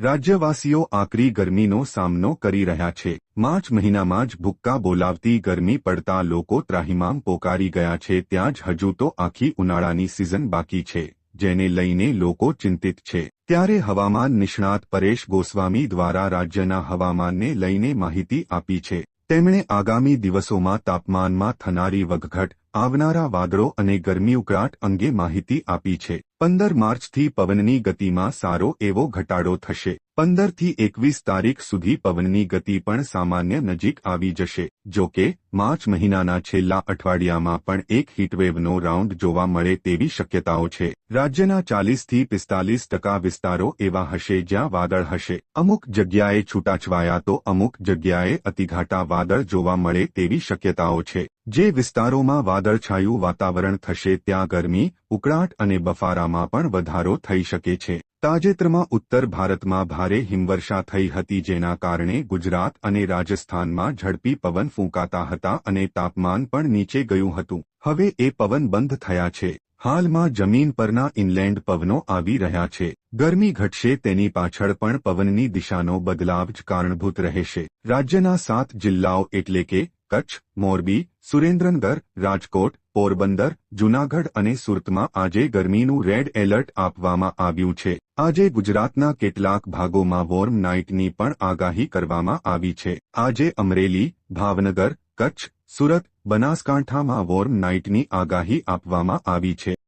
રાજ્યવાસીઓ આકરી ગરમીનો સામનો કરી રહ્યા છે. માર્ચ મહિનામાં જ ભુક્કા બોલાવતી ગરમી પડતા લોકો ત્રાહિમામ પોકારી ગયા છે. ત્યાં જ હજુ તો આખી ઉનાળાની સિઝન બાકી છે, જેને લઈને લોકો ચિંતિત છે. ત્યારે હવામાન નિષ્ણાત પરેશ ગોસ્વામી દ્વારા રાજ્યના હવામાનને લઈને માહિતી આપી છે. તેમણે આગામી દિવસોમાં તાપમાનમાં થનારી વધઘટ આવનારા વાદળો અને ગરમી ઉકળાટ અંગે માહિતી આપી છે. પંદર માર્ચથી પવનની ગતિમાં સારો એવો ઘટાડો થશે. પંદરથી એકવીસ તારીખ સુધી પવનની ગતિ પણ સામાન્ય નજીક આવી જશે. જો કે, માર્ચ મહિનાના છેલ્લા અઠવાડિયામાં પણ એક હીટવેવનો રાઉન્ડ જોવા મળે તેવી શક્યતાઓ છે. રાજ્યના ચાલીસથી પિસ્તાલીસ ટકા વિસ્તારો એવા હશે જ્યાં વાદળ હશે. અમુક જગ્યાએ છૂટાછવાયા તો અમુક જગ્યાએ અતિઘાટા વાદળ જોવા મળે તેવી શક્યતાઓ છે. જે વિસ્તારોમાં વાદળછાયું વાતાવરણ થશે ત્યાં ગરમી, ઉકળાટ અને બફારામાં પણ વધારો થઈ શકે છે. તાજેતરમાં ઉત્તર ભારતમાં ભારે હિમવર્ષા થઈ હતી જેના કારણે ગુજરાત અને રાજસ્થાનમાં ઝડપી પવન ફૂંકાતા હતા અને તાપમાન પણ નીચે ગયું હતું. હવે એ પવન બંધ થયા છે. હાલમાં જમીન પરના ઇનલેન્ડ પવનો આવી રહ્યા છે. ગરમી ઘટશે તેની પાછળ પણ પવનની દિશાનો બદલાવ જ કારણભૂત રહેશે. રાજ્યના સાત જિલ્લાઓ એટલે કે કચ્છ, મોરબી સુરેન્દ્રનગર, રાજકોટ, પોરબંદર, જૂનાગઢ અને સુરતમાં આજે ગરમીનું રેડ એલર્ટ આપવામાં આવ્યું છે. આજે ગુજરાતના કેટલાક ભાગોમાં વોર્મ નાઇટની પણ આગાહી કરવામાં આવી છે. આજે અમરેલી, ભાવનગર, કચ્છ, સુરત, બનાસકાંઠામાં વોર્મ નાઇટની આગાહી આપવામાં આવી છે.